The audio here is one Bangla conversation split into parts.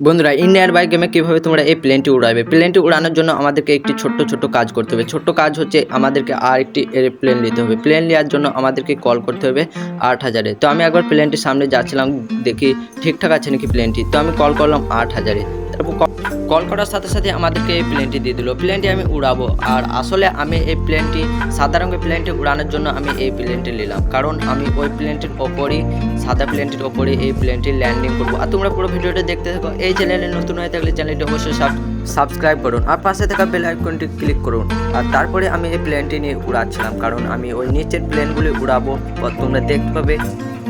বন্ধুরা ইন্ডিয়ান বাইক গেমে কীভাবে তোমরা এই প্লেনটি উড়াবে? প্লেনটি উড়ানোর জন্য আমাদেরকে একটি ছোট্ট ছোট্ট কাজ করতে হবে। ছোট্ট কাজ হচ্ছে আমাদেরকে আর একটি এরোপ্লেন নিতে হবে। প্লেন নেওয়ার জন্য আমাদেরকে কল করতে হবে আট হাজারে। তো আমি একবার প্লেনটির সামনে যাচ্ছিলাম দেখি ঠিকঠাক আছে নাকি প্লেনটি তো আমি কল করলাম আট হাজারে। তারপর কল করার সাথে সাথে আমাদেরকে এই প্লেনটি দিয়ে দিল। প্লেনটি আমি উড়াবো। আর আসলে আমি এই প্লেনটি সাদা রঙের প্লেনটি উড়ানোর জন্য আমি এই প্লেনটি নিলাম। কারণ আমি ওই প্লেনটির ওপরই, সাদা প্লেনটির ওপরে এই প্লেনটি ল্যান্ডিং করব। আর তোমরা পুরো ভিডিওটা দেখতে থাকো। এই চ্যানেলে নতুন হয়ে থাকলে চ্যানেলটি অবশ্যই সাবস্ক্রাইব করুন। আর পাশে থাকা বেল আইকনটি ক্লিক করুন। আর তারপরে আমি এই প্লেনটি নিয়ে উড়াচ্ছিলাম। কারণ আমি ওই নিচের প্লেনগুলি উড়াবো। তোমরা দেখতে পাবে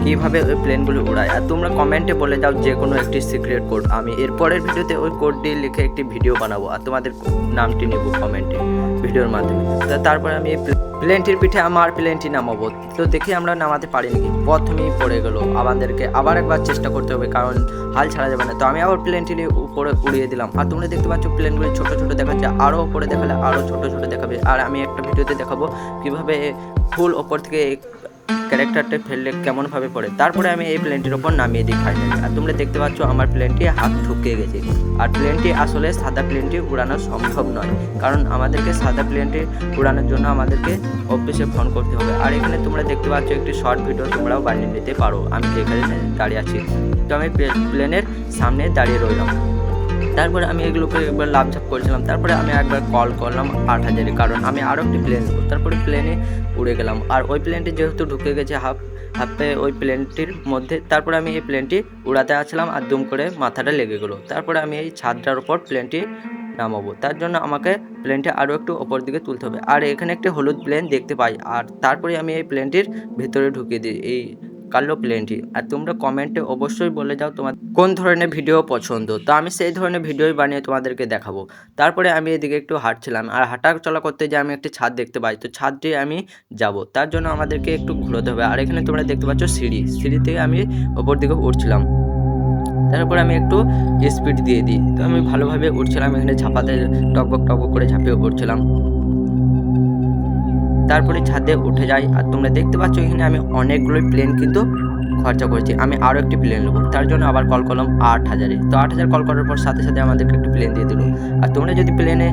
কীভাবে ওই প্লেনগুলো উড়ায়। আর তোমরা কমেন্টে বলে দাও যে কোনো একটি সিক্রেট কোড। আমি এরপরের ভিডিওতে ওই কোডটি লিখে একটি ভিডিও বানাবো। আর তোমাদের নামটি নেব কমেন্টে, ভিডিওর মাধ্যমে। তো তারপরে আমি এই প্লেনটির পিঠে আমার প্লেনটি নামাবো। তো দেখি আমরা নামাতে পারি নাকি? প্রথমেই পড়ে গেল। আমাদেরকে আবার একবার চেষ্টা করতে হবে, কারণ হাল ছাড়া যাবে না। তো আমি আবার প্লেনটি নিয়ে উপরে উড়িয়ে দিলাম। আর তোমরা দেখতে পাচ্ছ প্লেনগুলি ছোট ছোট দেখাচ্ছে আরও উপরে দেখালে আরও ছোট ছোট দেখাবে। আর আমি একটা ভিডিওতে দেখাবো কীভাবে ফুল ওপর থেকে ক্যারেক্টারটা ফেললে কেমনভাবে পড়ে? তারপরে আমি এই প্লেনটির ওপর নামিয়ে দিই ফাইনালি আর তোমরা দেখতে পাচ্ছ আমার প্লেনটি হাত ঠুকে গেছে। আর প্লেনটি আসলে সাদা প্লেনটি উড়ানো সম্ভব নয়। কারণ আমাদেরকে সাদা প্লেনটি উড়ানোর জন্য আমাদেরকে অফিসে ফোন করতে হবে। আর এখানে তোমরা দেখতে পাচ্ছ একটি শর্ট ভিডিও তোমরাও বানিয়ে নিতে পারো। আমি যেখানে দাঁড়িয়ে আছি, তো আমি প্লেনের সামনে দাঁড়িয়ে রইলাম। তারপরে আমি এগুলোকে একবার লাভঝাপ করেছিলাম। তারপরে আমি একবার কল করলাম আট হাজারে কারণ আমি আরও একটি প্লেন তারপরে প্লেনে উড়ে গেলাম। আর ওই প্লেনটি যেহেতু ঢুকে গেছে হাফ হাফে ওই প্লেনটির মধ্যে, তারপরে আমি এই প্লেনটি উড়াতে আসছিলাম আর দুম করে মাথাটা লেগে গেলো। তারপরে আমি এই ছাদটার ওপর প্লেনটি নামাবো। তার জন্য আমাকে প্লেনটি আরও একটু ওপর দিকে তুলতে হবে। আর এখানে একটি হলুদ প্লেন দেখতে পাই। আর তারপরে আমি এই প্লেনটির ভেতরে ঢুকিয়ে দিই। এই কালো প্লেনটি আর তোমরা কমেন্টে অবশ্যই বলে যাও তোমার কোন ধরনের ভিডিও পছন্দ। তো আমি সেই ধরনের ভিডিওই বানিয়ে তোমাদেরকে দেখাবো। তারপরে আমি এদিকে একটু হাঁটছিলাম। আর হাঁটা চলা করতে যে আমি একটি ছাদ দেখতে পাই। তো ছাদটি আমি যাব। তার জন্য আমাদেরকে একটু ঘুরোতে হবে। আর এখানে তোমরা দেখতে পাচ্ছ সিঁড়ি। সিঁড়ি থেকে আমি ওপর দিকে উঠছিলাম। তারপরে আমি একটু স্পিড দিয়ে দিই। তো আমি ভালোভাবে উঠছিলাম। এখানে ঝাপাতে টকবক টকবক করে ঝাঁপিয়ে উঠছিলাম তারপরে ছাদে উঠে যাই। আর তোমরা দেখতে পাচ্ছ এখানে আমি অনেকগুলোই প্লেন কিন্তু খরচা করেছি। আমি আরও একটি প্লেন নেব। তার জন্য আবার কল করলাম আট হাজারে। তো আট হাজার কল করার পর সাথে সাথে আমাদেরকে একটি প্লেন দিয়ে দিল। আর তোমরা যদি প্লেনে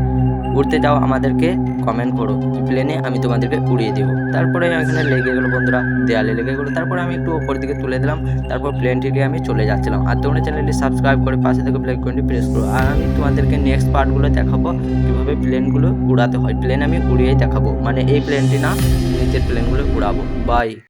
উড়তে যাও আমাদেরকে কমেন্ট করো। প্লেনে আমি তোমাদেরকে উড়িয়ে দেবো। তারপরে আমি এখানে লেগে গেলো বন্ধুরা, দেয়ালে লেগে গেলো। তারপরে আমি একটু ওপর দিকে তুলে দিলাম। তারপর প্লেনটিকে আমি চলে যাচ্ছিলাম। আর তোমরা চ্যানেলটি সাবস্ক্রাইব করে পাশে থেকে প্লে কোনটি প্রেস করো। আর আমি তোমাদেরকে নেক্সট পার্টগুলো দেখাবো, কীভাবে প্লেনগুলো উড়াতে হয়। প্লেন আমি উড়িয়েই দেখাবো। মানে এই প্লেনটি না, নিচের প্লেনগুলো উড়াবো। বাই